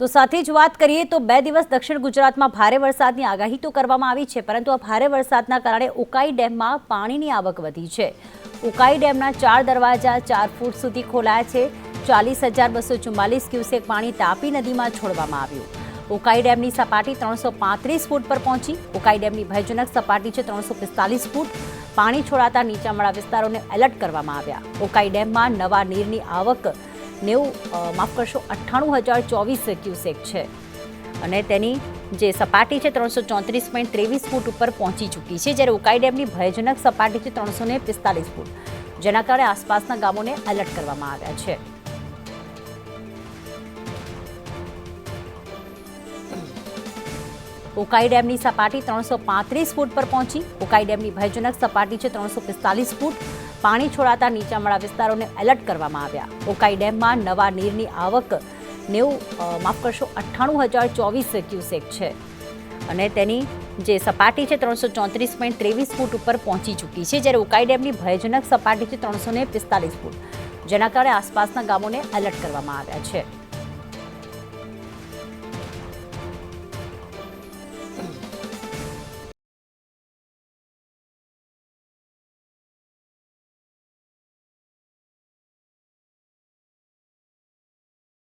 તો સાથે જ વાત કરીએ તો બે દિવસ દક્ષિણ ગુજરાતમાં ભારે વરસાદની આગાહી તો કરવામાં આવી છે, પરંતુ આ ભારે વરસાદના કારણે ઉકાઈ ડેમમાં પાણીની આવક વધી છે. ઉકાઈ ડેમના ચાર દરવાજા ચાર ફૂટ સુધી ખોલાયા છે. ચાલીસ હજાર બસો ચુમ્માલીસ ક્યુસેક પાણી તાપી નદીમાં છોડવામાં આવ્યું. ઉકાઈ ડેમની સપાટી ત્રણસો પાંત્રીસ ફૂટ પર પહોંચી. ઉકાઈ ડેમની ભયજનક સપાટી છે ત્રણસો પિસ્તાલીસ ફૂટ. પાણી છોડાતા નીચાણવાળા વિસ્તારોને એલર્ટ કરવામાં આવ્યા. ઉકાઈ ડેમમાં નવા નીરની આવક નેવું માફ કરશો, અઠ્ઠાણું હજાર ચોવીસ ક્યુસેક છે. અને તેની જે સપાટી છે ત્રણસો ચોત્રીસ પોઈન્ટ ત્રેવીસ ફૂટ ઉપર પહોંચી ચૂકી છે. જ્યારે ઉકાઈ ડેમની ભયજનક સપાટી છે ત્રણસો ને પિસ્તાલીસ ફૂટ. જેના કારણે આસપાસના ગામોને એલર્ટ કરવામાં આવ્યા છે. ઉકાઈ ડેમની સપાટી ત્રણસો પાંત્રીસ ફૂટ પર પહોંચી. ઉકાઈ ડેમની ભયજનક સપાટી છે ત્રણસો પિસ્તાલીસ ફૂટ. પાણી છોડાતા નીચાણવાળા વિસ્તારોને એલર્ટ કરવામાં આવ્યા. ઉકાઈ ડેમમાં નવા નીરની આવક નેવું માફ કરશો, અઠ્ઠાણું હજાર ચોવીસ ક્યુસેક છે. અને તેની જે સપાટી છે ત્રણસો ચોત્રીસ પોઈન્ટ ત્રેવીસ ફૂટ ઉપર પહોંચી ચૂકી છે, જ્યારે ઉકાઈ ડેમની ભયજનક સપાટી છે ત્રણસો ને પિસ્તાલીસ ફૂટ, જેના કારણે આસપાસના ગામોને એલર્ટ કરવામાં આવ્યા છે.